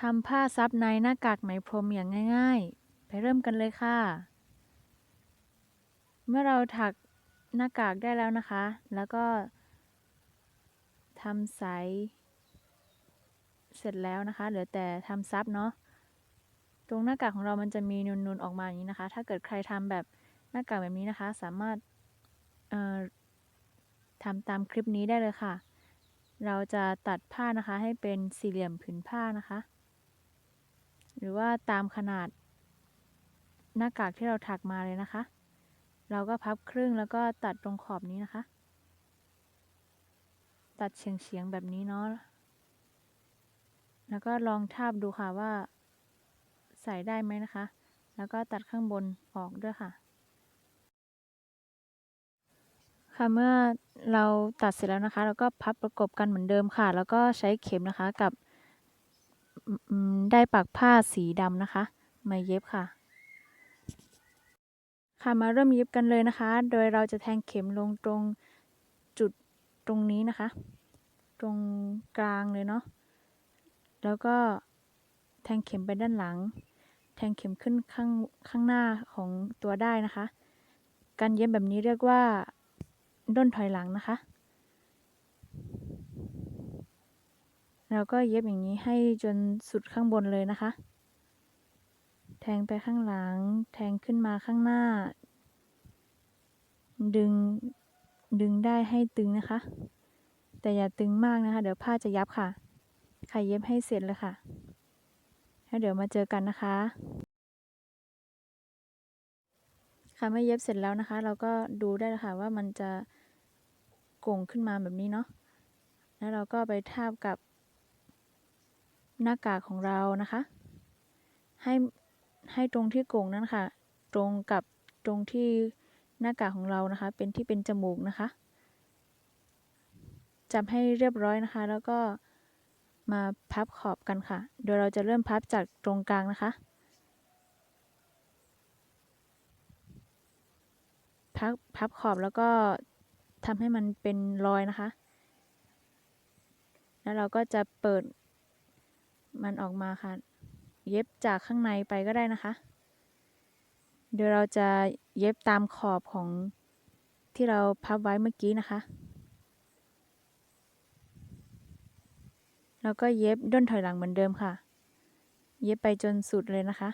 ทำผ้าซับในหน้ากากไหมพรมอย่างง่าย ๆ ไปเริ่มกันเลยค่ะ เมื่อเราถักหน้ากากได้แล้วนะคะ แล้วก็ทำสายเสร็จแล้วนะคะ เหลือแต่ทำซับเนาะ ตรงหน้ากากของเรามันจะมีนูนๆออกมาอย่างนี้นะคะ ถ้าเกิดใครทำแบบหน้ากากแบบนี้นะคะ สามารถทำตามคลิปนี้ได้เลยค่ะ เราจะตัดผ้านะคะให้เป็นสี่เหลี่ยมผืนผ้านะคะ หรือว่าตามขนาดหน้ากากที่เราถักมาเลยนะคะ เราก็พับครึ่งแล้วก็ตัดตรงขอบนี้นะคะ ตัดเฉียงๆแบบนี้เนาะ แล้วก็ลองทาบดูค่ะว่า ใส่ได้ไหมนะคะ แล้วก็ตัดข้างบนออกด้วยค่ะ ค่ะเมื่อเราตัดเสร็จแล้วนะคะ เราก็พับประกบกันเหมือนเดิมค่ะ แล้วก็ใช้เข็มนะคะกับ ได้ปักผ้าสีดำนะคะ มาเย็บค่ะ ค่ะมาเริ่มเย็บกันเลยนะคะ โดยเราจะแทงเข็มลงตรงจุดตรงนี้นะคะ ตรงกลางเลยเนาะแล้วก็แทงเข็มไปด้านหลัง แทงเข็มขึ้นข้างข้างหน้าของตัวได้นะคะ การเย็บแบบนี้เรียกว่าด้นถอยหลังนะคะ เราก็เย็บอย่างนี้ให้จนสุดข้างบนเลยนะคะ แทงไปข้างหลัง แทงขึ้นมาข้างหน้า ดึง ดึงได้ให้ตึงนะคะ แต่อย่าตึงมากนะคะ เดี๋ยวผ้าจะยับค่ะใครเย็บให้เสร็จเลยค่ะ แล้วเดี๋ยวมาเจอกันนะคะ ค่ะเมื่อเย็บเสร็จแล้วนะคะ เราก็ดูได้แล้วค่ะว่ามันจะโก่งขึ้นมาแบบนี้เนาะ แล้วเราก็ไปทาบกับ หน้ากากของเรานะคะ ให้ให้ตรงที่โก่งนั้นค่ะ ตรงกับตรงที่หน้ากากของเรานะคะ เป็นที่เป็นจมูกนะคะ จับให้เรียบร้อยนะคะ แล้วก็มาพับขอบกันค่ะ โดยเราจะเริ่มพับจากตรงกลางนะคะ พับพับขอบแล้วก็ทำให้มันเป็นรอยนะคะ แล้วเราก็จะเปิด มันออกมาค่ะ เย็บจากข้างในไปก็ได้นะคะ เดี๋ยวเราจะเย็บตามขอบของที่เราพับไว้เมื่อกี้นะคะ แล้วก็เย็บด้นถอยหลังเหมือนเดิมค่ะ เย็บไปจนสุดเลยนะคะ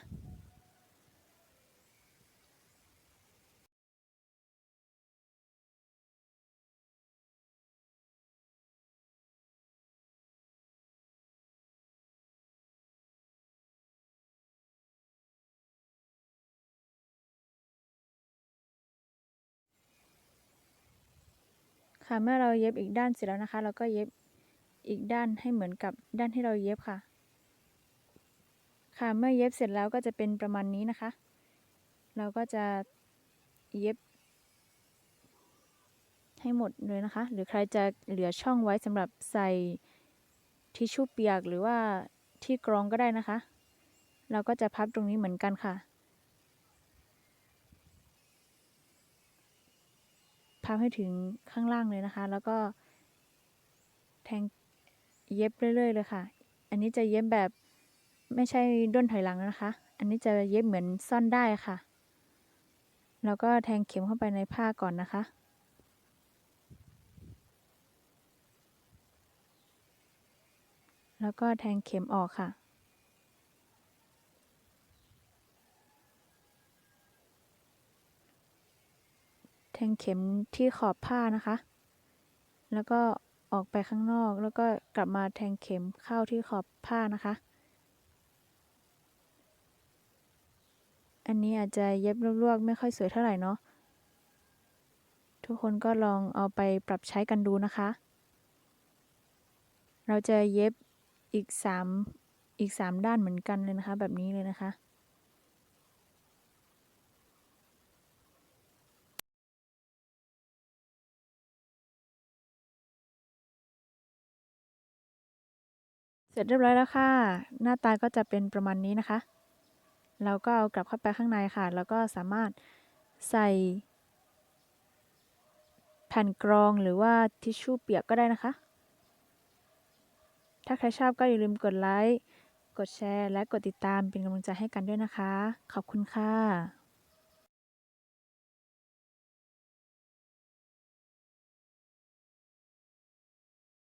ค่ะเมื่อเราเย็บอีกด้านเสร็จแล้วนะคะ เราก็เย็บอีกด้านให้เหมือนกับด้านที่เราเย็บค่ะ ค่ะเมื่อเย็บเสร็จแล้วก็จะเป็นประมาณนี้นะคะ เราก็จะเย็บ ให้หมดเลยนะคะ หรือใครจะเหลือช่องไว้สำหรับใส่ทิชชู่เปียกหรือว่าที่กรองก็ได้นะคะ เราก็จะพับตรงนี้เหมือนกันค่ะ พับให้ถึงข้างล่างเลยนะคะ แล้วก็แทงเย็บเรื่อยๆเลยค่ะ อันนี้จะเย็บแบบไม่ใช่ด้นถอยหลังนะคะ อันนี้จะเย็บเหมือนซ่อนได้ค่ะ แล้วก็แทงเข็มเข้าไปในผ้าก่อนนะคะแล้วก็แทงเข็มออกค่ะ แทงเข็มที่ขอบผ้านะคะ แล้วก็ออกไปข้างนอกแล้วก็กลับมาแทงเข็มเข้าที่ขอบผ้านะคะ อันนี้อาจจะเย็บลวกๆไม่ค่อยสวยเท่าไหร่เนาะ ทุกคนก็ลองเอาไปปรับใช้กันดูนะคะ เราจะเย็บอีก 3 อีก 3 ด้านเหมือนกันเลยนะคะ แบบนี้เลยนะคะ เสร็จเรียบร้อยแล้วค่ะ หน้าตาก็จะเป็นประมาณนี้นะคะ เราก็เอากลับเข้าไปข้างในค่ะ แล้วก็สามารถใส่ แผ่นกรองหรือว่าทิชชู่เปียกก็ได้นะคะ ถ้าใครชอบก็อย่าลืมกดไลค์ กดแชร์ และกดติดตามเป็นกำลังใจให้กันด้วยนะคะ ขอบคุณค่ะ